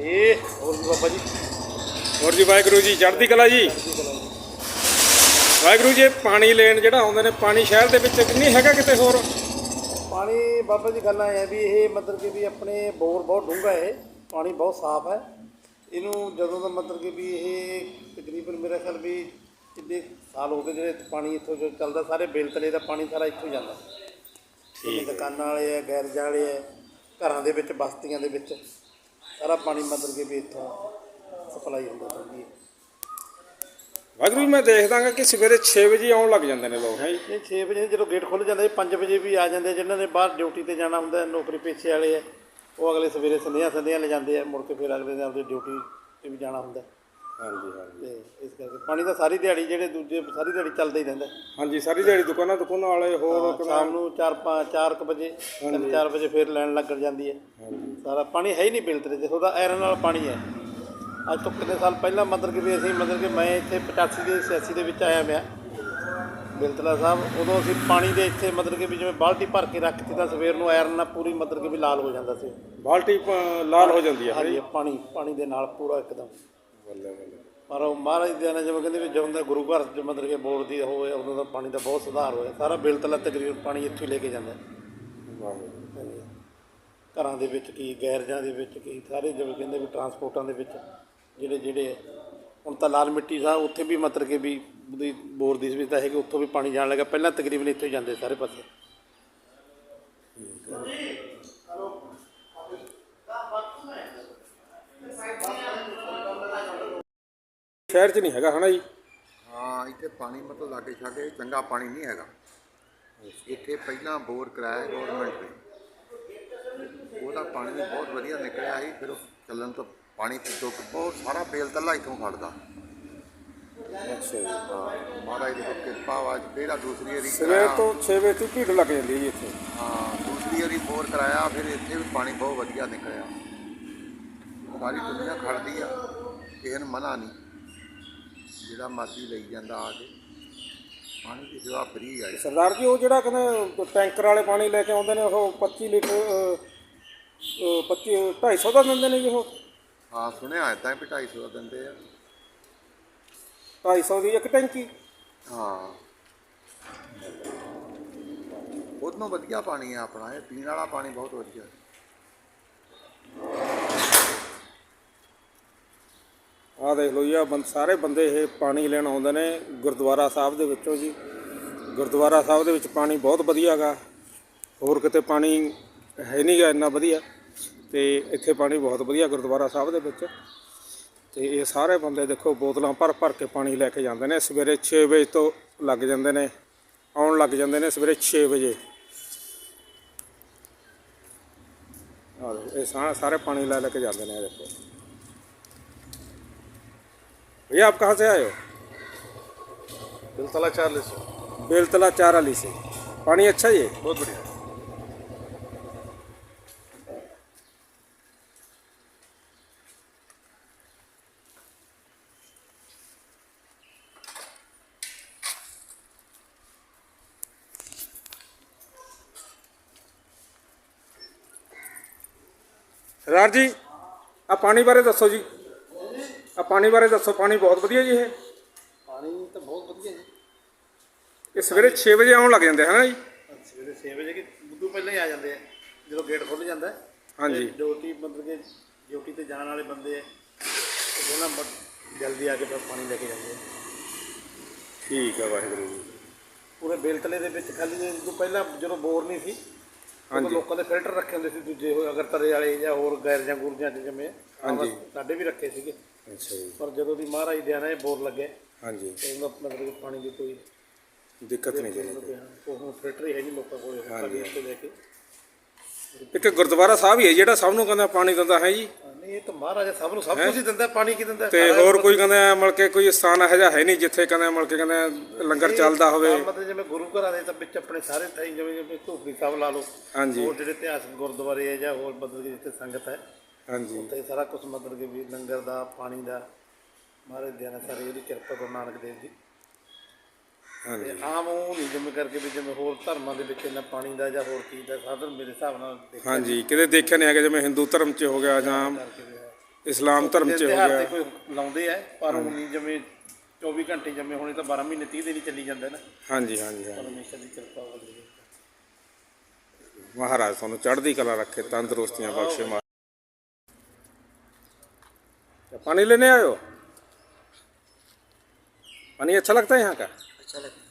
ਫਤਿਹ ਹੋਰ ਜੀ ਬਾਬਾ ਜੀ। ਹੋਰ ਜੀ ਵਾਹਿਗੁਰੂ ਜੀ ਚੜ੍ਹਦੀ ਕਲਾ ਜੀ। ਵਾਹਿਗੁਰੂ ਜੀ ਇਹ ਪਾਣੀ ਲੈਣ ਜਿਹੜਾ ਆਉਂਦੇ ਨੇ ਪਾਣੀ ਸ਼ਹਿਰ ਦੇ ਵਿੱਚ ਨਹੀਂ ਹੈਗਾ ਕਿਤੇ ਹੋਰ? ਪਾਣੀ ਬਾਬਾ ਜੀ ਗੱਲਾਂ ਹੈ ਵੀ ਇਹ ਮਤਲਬ ਕਿ ਵੀ ਆਪਣੇ ਬੋਰ ਬਹੁਤ ਡੂੰਘਾ ਹੈ ਪਾਣੀ ਬਹੁਤ ਸਾਫ਼ ਹੈ। ਇਹਨੂੰ ਜਦੋਂ ਦਾ ਮਤਲਬ ਕਿ ਵੀ ਇਹ ਤਕਰੀਬਨ ਮੇਰਾ ਖਿਆਲ ਵੀ ਕਿੰਨੇ ਸਾਲ ਹੋ ਗਏ ਜਿਹੜੇ ਪਾਣੀ ਇੱਥੋਂ ਜੋ ਚੱਲਦਾ ਸਾਰੇ ਬੇਲਤਲੇ ਦਾ ਪਾਣੀ ਸਾਰਾ ਇੱਥੋਂ ਜਾਂਦਾ। ਠੀਕ ਦੁਕਾਨਾਂ ਵਾਲੇ ਆ ਗੈਰਜਾਂ ਵਾਲੇ ਆ ਘਰਾਂ ਦੇ ਵਿੱਚ ਬਸਤੀਆਂ ਦੇ ਵਿੱਚ। ਸਾਰਾ ਪਾਣੀ ਮਤਲਬ ਕਿ ਵੀ ਇੱਥੋਂ ਸਪਲਾਈ ਹੁੰਦਾ ਹੈ ਵਾਹਿਗੁਰੂ ਜੀ ਮੈਂ ਦੇਖਦਾਗਾ ਕਿ ਸਵੇਰੇ 6 ਵਜੇ ਆਉਣ ਲੱਗ ਜਾਂਦੇ ਨੇ ਲੋਕ ਹੈ ਜੀ। ਨਹੀਂ 6 ਵਜੇ ਜਦੋਂ ਗੇਟ ਖੁੱਲ੍ਹ ਜਾਂਦਾ 5 ਵਜੇ ਵੀ ਆ ਜਾਂਦੇ ਆ, ਜਿਨ੍ਹਾਂ ਨੇ ਬਾਹਰ ਡਿਊਟੀ ਤੇ ਜਾਣਾ ਹੁੰਦਾ ਨੌਕਰੀ ਪੇਸ਼ੇ ਵਾਲੇ ਆ ਉਹ ਅਗਲੇ ਸਵੇਰੇ ਸੰਧਿਆ ਸੰਧਿਆ ਲੈ ਜਾਂਦੇ ਆ ਮੁੜ ਕੇ ਫਿਰ ਅਗਲੇ ਦਿਨ ਆਪਣੀ ਡਿਊਟੀ ਤੇ ਵੀ ਜਾਣਾ ਹੁੰਦਾ। ਹਾਂਜੀ ਹਾਂਜੀ। ਤੇ ਇਸ ਕਰਕੇ ਪਾਣੀ ਤਾਂ ਸਾਰੀ ਦਿਹਾੜੀ ਜਿਹੜੇ ਦੂਜੇ ਸਾਰੀ ਦਿਹਾੜੀ ਚੱਲਦਾ ਹੀ ਰਹਿੰਦਾ। ਹਾਂਜੀ ਸਾਰੀ ਦਿਹਾੜੀ ਦੁਕਾਨਾਂ ਦੁਕਾਨਾਂ ਵਾਲੇ ਹੋਰ ਸ਼ਾਮ ਨੂੰ 4 5 4 ਵਜੇ 3-4 ਵਜੇ ਫਿਰ ਲੈਣ ਲੱਗ ਜਾਂਦੀ ਹੈ। ਸਾਰਾ ਪਾਣੀ ਹੈ ਹੀ ਨਹੀਂ ਬਿਲਤਰੇ ਤੇ ਉਹਦਾ ਆਇਰਨ ਨਾਲ ਪਾਣੀ ਹੈ। ਅੱਜ ਤੋਂ ਕਿੰਨੇ ਸਾਲ ਪਹਿਲਾਂ ਮਤਲਬ ਕਿ ਵੀ ਅਸੀਂ ਮਤਲਬ ਕਿ ਮੈਂ ਇੱਥੇ 85 ਦੇ 86 ਦੇ ਵਿੱਚ ਆਇਆ ਮੈਂ ਬਿਲਤਲਾ ਸਾਹਿਬ ਉਦੋਂ ਅਸੀਂ ਪਾਣੀ ਦੇ ਇੱਥੇ ਮਤਲਬ ਕਿ ਵੀ ਜਿਵੇਂ ਬਾਲਟੀ ਭਰ ਕੇ ਰੱਖਤੀ ਤਾਂ ਸਵੇਰ ਨੂੰ ਆਇਰਨ ਨਾਲ ਪੂਰੀ ਮਤਲਬ ਕਿ ਵੀ ਲਾਲ ਹੋ ਜਾਂਦਾ ਸੀ। ਬਾਲਟੀ ਪ- ਲਾਲ ਹੋ ਜਾਂਦੀ ਹੈ ਹਾਂਜੀ। ਪਾਣੀ ਪਾਣੀ ਦੇ ਨਾਲ ਪੂਰਾ ਇੱਕਦਮ। ਬੱਲੇ ਬੱਲੇ ਪਰ ਉਹ ਮਹਾਰਾਜ ਦੇ ਨਾਲ ਜਿਵੇਂ ਕਹਿੰਦੇ ਵੀ ਜਦੋਂ ਦਾ ਗੁਰੂ ਘਰ 'ਚ ਮਤਲਬ ਕਿ ਬੋਰ ਦੀ ਹੋਏ ਉਦੋਂ ਦਾ ਪਾਣੀ ਦਾ ਬਹੁਤ ਸੁਧਾਰ ਹੋਇਆ। ਸਾਰਾ ਬਿਲ ਤਲਾ ਤਕਰੀਬਨ ਪਾਣੀ ਇੱਥੋਂ ਹੀ ਲੈ ਕੇ ਜਾਂਦਾ। ਵਾਹਿਗੁਰੂ ਹਾਂਜੀ। ਘਰਾਂ ਦੇ ਵਿੱਚ ਕੀ, ਗੈਰਜਾਂ ਦੇ ਵਿੱਚ ਕੀ, ਸਾਰੇ ਜਿਵੇਂ ਕਹਿੰਦੇ ਵੀ ਟਰਾਂਸਪੋਰਟਾਂ ਦੇ ਵਿੱਚ ਜਿਹੜੇ ਜਿਹੜੇ ਹੁਣ ਤਾਂ ਲਾਲ ਮਿੱਟੀ ਸਾਹ ਉੱਥੇ ਵੀ ਮਤਲਬ ਕਿ ਵੀ ਉਹਦੀ ਬੋਰ ਦੀ ਸੁਵਿਧਾ ਹੈਗੀ ਉੱਥੋਂ ਵੀ ਪਾਣੀ ਜਾਣ ਲੱਗਾ। ਪਹਿਲਾਂ ਤਕਰੀਬਨ ਇੱਥੋਂ ਹੀ ਜਾਂਦੇ ਸਾਰੇ ਪਾਸੇ। ਸ਼ਹਿਰ 'ਚ ਨਹੀਂ ਹੈਗਾ ਹਨਾ ਜੀ? ਹਾਂ ਇੱਥੇ ਪਾਣੀ ਮਤਲਬ ਲਾਗੇ ਛਾਗੇ ਚੰਗਾ ਪਾਣੀ ਨਹੀਂ ਹੈਗਾ। ਇੱਥੇ ਪਹਿਲਾਂ ਬੋਰ ਕਰਾਇਆ ਗਵਰਨਮੈਂਟ ਨੇ। ਉਹਦਾ ਪਾਣੀ ਵੀ ਬਹੁਤ ਵਧੀਆ ਨਿਕਲਿਆ ਸੀ ਫਿਰ ਉਹ ਚੱਲਣ ਤੋਂ ਪਾਣੀ ਪਿੱਛੋਂ ਬਹੁਤ ਸਾਰਾ ਬੇਲ ਤੱਲਾ ਇੱਥੋਂ ਖੜਦਾ। ਅੱਛਾ ਮਹਾਰਾਜ ਦੀ ਕਿਰਪਾ ਵਾ ਕਿਹੜਾ ਦੂਸਰੀ ਵਾਰੀ ਸਵੇਰ ਤੋਂ 6 ਵਜੇ ਤੱਕ ਭੀੜ ਲੱਗ ਜਾਂਦੀ ਹੈ ਜੀ ਇੱਥੇ। ਹਾਂ ਦੂਸਰੀ ਵਾਰੀ ਬੋਰ ਕਰਾਇਆ ਫਿਰ ਇੱਥੇ ਵੀ ਪਾਣੀ ਬਹੁਤ ਵਧੀਆ ਨਿਕਲਿਆ। ਸਾਰੀ ਦੁਨੀਆ ਖੜਦੀ ਆ ਕਿਸੇ ਨੂੰ ਮਨਾ ਨਹੀਂ। ਜਿਹੜਾ ਮਰਜ਼ੀ ਲਈ ਜਾਂਦਾ ਆ ਕੇ। ਪਾਣੀ ਦੀ ਸੇਵਾ ਫਰੀ ਆ ਸਰਦਾਰ ਜੀ ਉਹ ਜਿਹੜਾ ਕਹਿੰਦੇ ਟੈਂਕਰ ਵਾਲੇ ਪਾਣੀ ਲੈ ਕੇ ਆਉਂਦੇ ਨੇ ਉਹ 25 ਲੀਟਰ ਅਹ, ਅਹ, 25 250 ਦਾ ਦਿੰਦੇ ਨੇ ਜੀ ਉਹ? ਹਾਂ ਸੁਣਿਆ ਇਦਾਂ ਵੀ 250 ਦਾ ਦਿੰਦੇ ਆ। 250 ਦੀ ਇੱਕ ਟੈਂਕੀ? ਹਾਂ। ਉਹਨੂੰ ਵਧੀਆ ਪਾਣੀ ਆ ਆਪਣਾ ਇਹ ਪੀਣ ਵਾਲਾ ਪਾਣੀ ਬਹੁਤ ਵਧੀਆ। ਆਹ ਦੇਖ ਲਓ ਜੀ ਆ ਬੰਦ ਸਾਰੇ ਬੰਦੇ ਇਹ ਪਾਣੀ ਲੈਣ ਆਉਂਦੇ ਨੇ ਗੁਰਦੁਆਰਾ ਸਾਹਿਬ ਦੇ ਵਿੱਚੋਂ ਜੀ। ਗੁਰਦੁਆਰਾ ਸਾਹਿਬ ਦੇ ਵਿੱਚ ਪਾਣੀ ਬਹੁਤ ਵਧੀਆ ਗਾ। ਹੋਰ ਕਿਤੇ ਪਾਣੀ ਹੈ ਨਹੀਂਗਾ ਇੰਨਾ ਵਧੀਆ। ਤੇ ਇੱਥੇ ਪਾਣੀ ਬਹੁਤ ਵਧੀਆ ਗੁਰਦੁਆਰਾ ਸਾਹਿਬ ਦੇ ਵਿੱਚ। ਤੇ ਇਹ ਸਾਰੇ ਬੰਦੇ ਦੇਖੋ, ਬੋਤਲਾਂ ਭਰ ਭਰ ਕੇ ਪਾਣੀ ਲੈ ਕੇ ਜਾਂਦੇ ਨੇ। ਸਵੇਰੇ 6 ਵਜੇ ਤੋਂ ਲੱਗ ਜਾਂਦੇ ਨੇ। ਆਉਣ ਲੱਗ ਜਾਂਦੇ ਨੇ ਸਵੇਰੇ 6 ਵਜੇ। ਆਹ ਇਹ ਸਾਰੇ ਪਾਣੀ ਲੈ ਲੈ ਕੇ ਜਾਂਦੇ ਨੇ ਇਹ ਦੇਖੋ। भैया आप कहाँ से आए हो ਬਿਲਤਲਾ ਚਾਰਲਿਸ बेलतला चार अली से पानी अच्छा है ये ਬਹੁਤ ਬੜੀਆ सरदार जी ਆ ਪਾਣੀ ਬਾਰੇ ਦੱਸੋ ਜੀ ਆ ਪਾਣੀ ਬਾਰੇ ਦੱਸੋ ਪਾਣੀ ਬਹੁਤ ਵਧੀਆ ਜੀ ਇਹ? ਪਾਣੀ ਤਾਂ ਬਹੁਤ ਵਧੀਆ ਜੀ। ਇਹ ਸਵੇਰੇ 6 ਵਜੇ ਆਉਣ ਲੱਗ ਜਾਂਦੇ ਹੈ ਨਾ ਜੀ? ਸਵੇਰੇ 6 ਵਜੇ ਕਿ ਉਦੋਂ ਪਹਿਲਾਂ ਹੀ ਆ ਜਾਂਦੇ ਆ ਜਦੋਂ ਗੇਟ ਖੁੱਲ ਜਾਂਦਾ। ਹਾਂਜੀ। ਡਿਊਟੀ ਮਤਲਬ ਕਿ ਡਿਊਟੀ ਤੇ ਜਾਣ ਵਾਲੇ ਬੰਦੇ ਆ ਉਹ ਪਹਿਲਾਂ ਬ- ਜਲਦੀ ਆ ਕੇ ਫਿਰ ਪਾਣੀ ਲੈ ਕੇ ਜਾਂਦੇ ਆ। ਠੀਕ ਹੈ ਵਾਹਿਗੁਰੂ ਜੀ। ਪੂਰੇ ਬੇਲਤਲੇ ਦੇ ਵਿੱਚ ਖਾਲੀ ਜੇ ਉਦੋਂ ਪਹਿਲਾਂ ਜਦੋਂ ਬੋਰ ਨਹੀਂ ਸੀ ਹਾਂਜੀ। ਲੋਕਾਂ ਦੇ ਫਿਲਟਰ ਰੱਖੇ ਹੁੰਦੇ ਸੀ ਦੂਜੇ ਹੋਏ ਅਗਰ ਤਰੇ ਵਾਲੇ ਜਾਂ ਹੋਰ ਗੈਰ ਜਾਂ ਗੁਰਜਾਂ ਜਿਵੇਂ ਹਾਂਜੀ। ਸਾਡੇ ਵੀ ਰੱਖੇ ਸੀਗੇ। ਅੱਛਾ ਜੀ। ਪਰ ਜਦੋਂ ਦੀ ਮਹਾਰਾਜ ਦੇ ਆਣਾ ਇਹ ਬੋਰ ਲੱਗੇ। ਹਾਂਜੀ। ਤੇ ਮਤਲਬ ਕਿ ਪਾਣੀ ਦੀ ਕੋਈ ਦਿੱਕਤ ਨਹੀਂ ਜੀ ਉਹ ਹੁਣ ਫਿਲਟਰ ਹੀ ਹੈ ਨਹੀਂ ਲੋਕਾਂ ਕੋਲ ਕੇ। ਇੱਕ ਗੁਰਦੁਆਰਾ ਸਾਹਿਬ ਹੀ ਹੈ ਜਿਹੜਾ ਸਭ ਨੂੰ ਕਹਿੰਦਾ ਪਾਣੀ ਦਿੰਦਾ ਹੈ ਜੀ। ਨਹੀਂ ਇਹ ਤਾਂ ਮਹਾਰਾਜ ਸਭ ਨੂੰ ਸਭ ਕੁਝ ਹੀ ਦਿੰਦਾ ਪਾਣੀ ਕੀ ਦਿੰਦਾ? ਤੇ ਹੋਰ ਕੋਈ ਕਹਿੰਦਾ ਕਿ ਕੋਈ ਸਥਾਨ ਇਹੋ ਜਿਹਾ ਹੈ ਨਹੀਂ ਜਿੱਥੇ ਕਹਿੰਦਾ ਮਤਲਬ ਕਿ ਕਹਿੰਦਾ ਲੰਗਰ ਚੱਲਦਾ ਹੋਵੇ। ਹਾਂ, ਮਤਲਬ ਜਿਵੇਂ ਗੁਰੂ ਘਰਾਂ ਦੇ ਤਾਂ ਵਿੱਚ ਆਪਣੇ ਸਾਰੇ ਥਾਈ ਜਿਵੇਂ ਜਿਵੇਂ ਧੂਪੀ ਸਾਹਿਬ ਲਾ ਲਓ ਹਾਂਜੀ। ਹੋਰ ਜਿਹੜੇ ਇਤਿਹਾਸਕ ਗੁਰਦੁਆਰੇ ਆ ਜਾਂ ਹੋਰ ਮਤਲਬ ਕਿ ਜਿੱਥੇ ਸੰਗਤ ਹੈ ਹਾਂਜੀ। ਉੱਥੇ ਸਾਰਾ ਕੁਝ ਮਤਲਬ ਕਿ ਵੀ ਲੰਗਰ ਦਾ ਪਾਣੀ ਦਾ ਮਹਾਰਾਜ ਦੇ ਨਾਲ ਸਾਰੇ ਉਹਦੀ ਕਿਰਪਾ ਗੁਰੂ ਨਾਨਕ ਦੇਵ ਜੀ। ਹਾਂਜੀ। ਆਮ ਉਹ ਨਹੀਂ ਜਿਵੇਂ ਕਰਕੇ ਵੀ ਜਿਵੇਂ ਹੋਰ ਧਰਮਾਂ ਦੇ ਵਿੱਚ ਇਹਨਾਂ ਪਾਣੀ ਦਾ ਜਾਂ ਹੋਰ ਚੀਜ਼ ਦਾ ਸਾਧਨ ਮੇਰੇ ਹਿਸਾਬ ਨਾਲ ਹਾਂਜੀ ਕਿਤੇ ਦੇਖਿਆ ਨਹੀਂ ਹੈਗਾ ਜਿਵੇਂ ਹਿੰਦੂ ਧਰਮ 'ਚ ਹੋ ਗਿਆ ਜਾਂ ਇਸਲਾਮ ਧਰਮ 'ਚ ਹੋ ਗਿਆ। ਕੋਈ ਲਾਉਂਦੇ ਆ ਪਰ ਉਹ ਨਹੀਂ ਜਿਵੇਂ 24 ਘੰਟੇ ਜਿਵੇਂ ਹੁਣੇ ਤਾਂ 12 ਮਹੀਨੇ 30 ਦਿਨ ਹੀ ਚੱਲੀ ਜਾਂਦਾ ਨਾ। ਹਾਂਜੀ ਹਾਂਜੀ ਪਰਮੇਸ਼ਰ ਦੀ ਕਿਰਪਾ ਵਾਲੀ ਮਹਾਰਾਜ ਤੁਹਾਨੂੰ ਚੜ੍ਹਦੀ ਕਲਾ ਰੱਖੇ ਤੰਦਰੁਸਤੀਆਂ ਬਖਸ਼ੇ क्या पानी लेने आए हो पानी अच्छा लगता है यहाँ का अच्छा लगता है